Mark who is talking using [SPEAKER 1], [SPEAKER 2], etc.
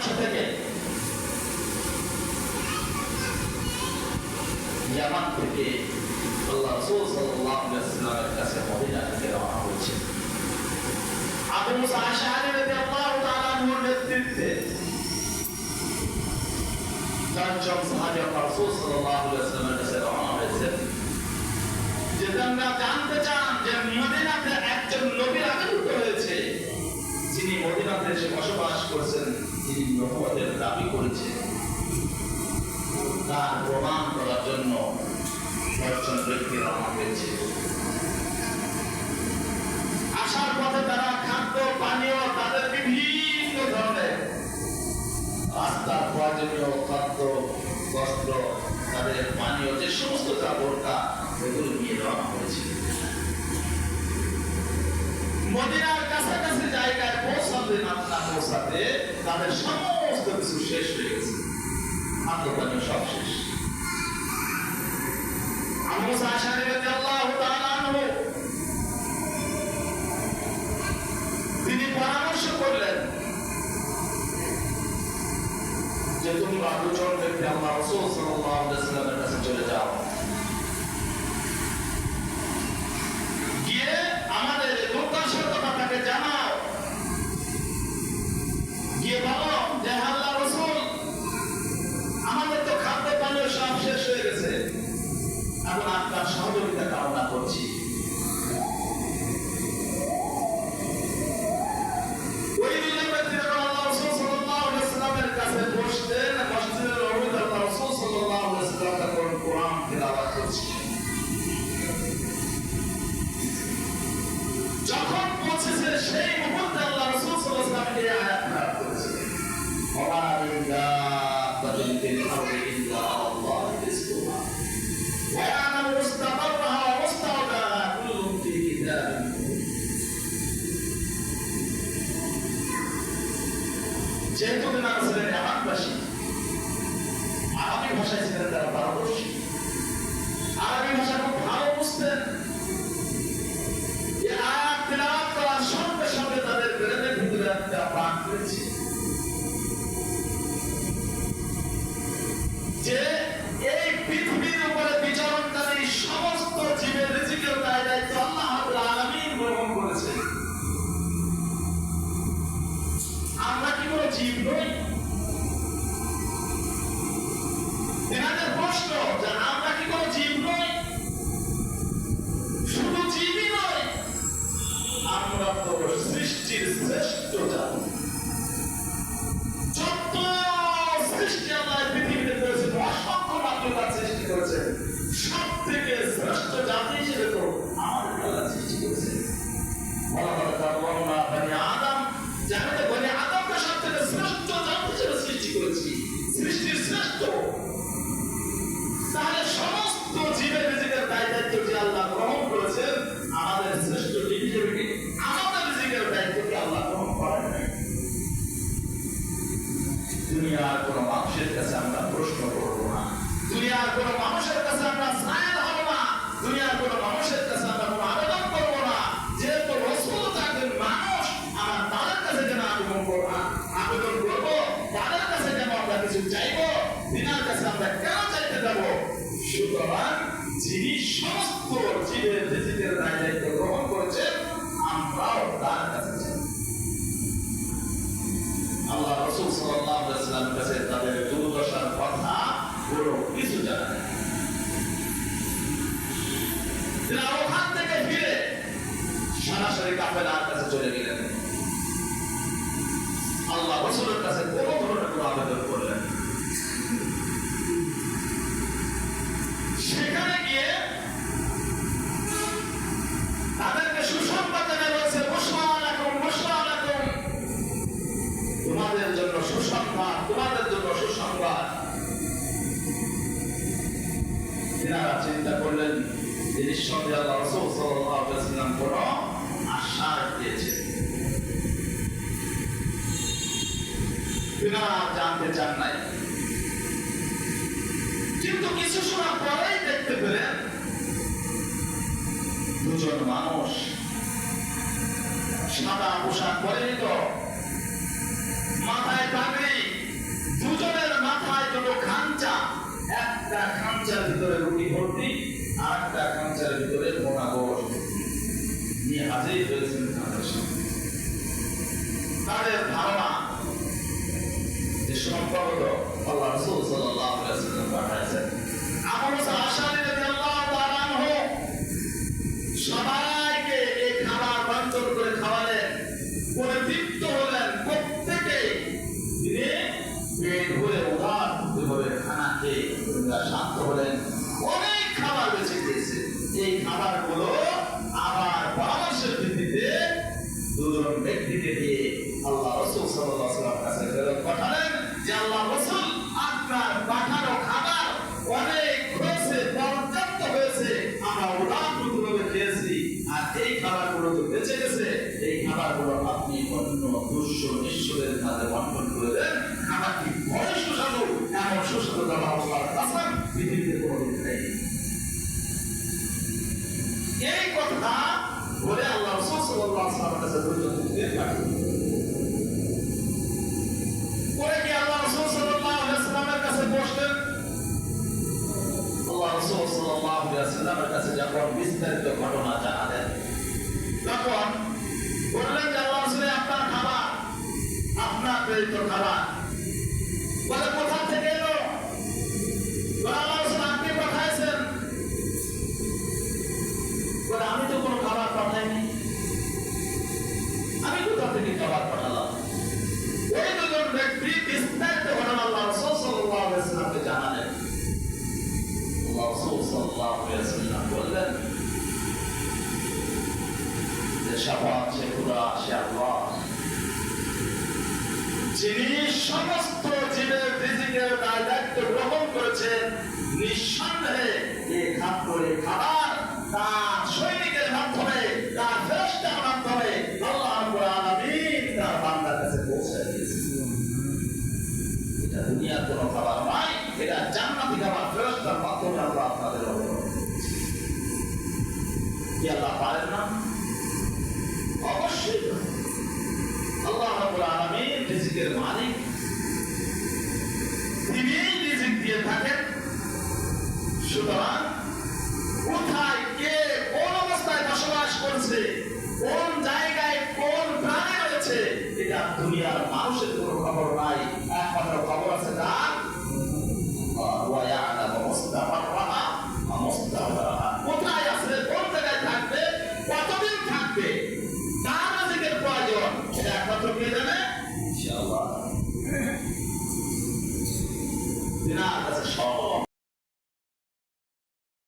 [SPEAKER 1] অংশ থেকে। ইয়ামান থেকে আল্লাহ রাসূল সাল্লাল্লাহু আলাইহি ওয়াসাল্লামের কাছে মদিনা থেকে রওনা হয়েছে। আবু মুসা আশআরী রাদিয়াল্লাহু তাআলা আনহুর নেতৃত্বে চারজন সাহাবী আল্লাহ রাসূল সাল্লাল্লাহু আলাইহি ওয়াসাল্লামের কাছে রওনা হয়েছে। যে তোমরা জানতে চান যে মদিনাতে একজন নবীর আবির্ভূত হয়েছে, যিনি মদিনাতে এসে বসবাস করছেন যিনি নবুয়তের দাবি করেছেন। তার প্রমাণ করার জন্য দশজন রওনা হয়েছে। আসার পথে তারা খাদ্য, পানীয়, তাদের বিভিন্ন ধরনের রাস্তার প্রয়োজনীয় খাদ্য, বস্ত্র, তাদের পানীয়, যে সমস্ত যা এগুলো নিয়ে রওনা হয়েছে। মদিনার পৌঁছাতে না পৌঁছাতে তাদের সমস্ত কিছু শেষ হয়ে গেছে। পানীয় সব শেষ। আবু তিনি পরামর্শ করলেন যে তোমরা দুজন ব্যক্তি আল্লাহ রাসূল সাল্লাল্লাহু চলে যাও। Alhamdulillah. যে এই পৃথিবীর উপরে বিচরণকারী সমস্ত জীবের রিজিকের দায় দায়িত্ব আল্লাহ আলামিন গ্রহণ করেছেন। আমরা কি কোনো জীব নই? দিনার কাছে আমরা কেন চাইতে যাব সুতরাং যিনি সমস্ত জীবের দায় দায়িত্ব গ্রহণ করেছেন আমরাও তার কাছে আল্লাহ রসুল সাল্লাল্লাহু আলাইহি কাছে তাদের দুর্দশার কথা কোনো কিছু জানা নেই ওখান থেকে ফিরে সরাসরি কাফেলার কাছে চলে গেলেন আল্লাহ রসুলের কাছে চিন্তা করলেন যে নিঃসন্দেহে আল্লাহ রসুল সাল্লাম কোন আশ্বাস দিয়েছেন। তিনারা জানতে চান নাই। কিন্তু কিছু সময় পরেই দেখতে পেলেন, দুজন মানুষ সাদা পোশাক পরিহিত, মাথায় পাগড়ি দুজনের মাথায় দুটো খাঞ্চা। খাঁচার ভিতরে রুটি ভর্তি খেয়ে শান্ত হলেন। অনেক খাবার বেঁচে গিয়েছে। এই খাবারগুলো আবার পরামর্শের ভিত্তিতে দুজন ব্যক্তিকে দিয়ে আল্লাহ রসুল ওয়াসাল্লামের কাছে ফেরত পাঠালেন যে আল্লাহ রসুল, আপনার পাঠানো খাবার অনেক হয়েছে, পর্যাপ্ত হয়েছে, আমরা উদাহরণভাবে খেয়েছি, আর এই খাবারগুলো তো বেঁচে গেছে। এই খাবারগুলো আপনি অন্য দুঃস্ব নিঃস্বদের কাছে বন্টন করে দেন। খাবারটি বড় সুস্বাদু, এমন সুস্বাদু খাবার পরে। কি আল্লাহ রসুল সাল্লাল্লাহু আলাইহি কাছে বসলেন? আল্লাহ রসুল ওয়াসাল্লামের কাছে বিস্তারিত ঘটনা জানালেন, তখন বললেন যে আল্লাহ রসুল সাল্লাল্লাহু আলাইহি ওয়াসাল্লাম বললেন যে শাফাত সে খুদা সে আল্লাহ যিনি সমস্ত জীবের রিজিকের দায় দায়িত্ব গ্রহণ করেছেন, নিঃসন্দেহে এ খাদ্য খাবার তার আপনাদের কি আল্লাহ পারেন না? অবশ্যই আল্লাহ রাব্বুল আলামিন রিজিকের মালিক। তিনি রিজিক দিয়ে থাকেন। সুতরাং কোথায়, কে, কোন অবস্থায় বসবাস করছে, কোন জায়গায় কোন প্রাণী রয়েছে, এটা দুনিয়ার মানুষের কোনো খবর নাই। একমাত্র খবর আছে তার